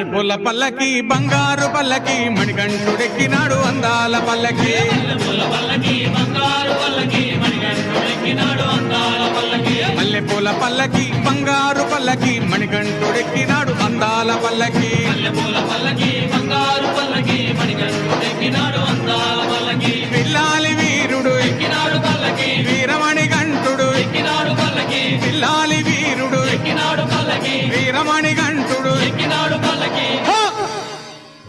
మల్లెపూల పల్లకి బంగారు పల్లకి మణికంఠుడెక్కినాడు అందాల పల్లకి. మల్లెపూల పల్లకి బంగారు పల్లకి మణికంఠుడెక్కినాడు అందాల పల్లకి. పిల్లాలి వీరుడు ఎక్కినాడు పల్లకి వీరమణి గంటుడు పిల్లాలి వీరుడు ఎక్కినాడు వీరమణి గంటుడు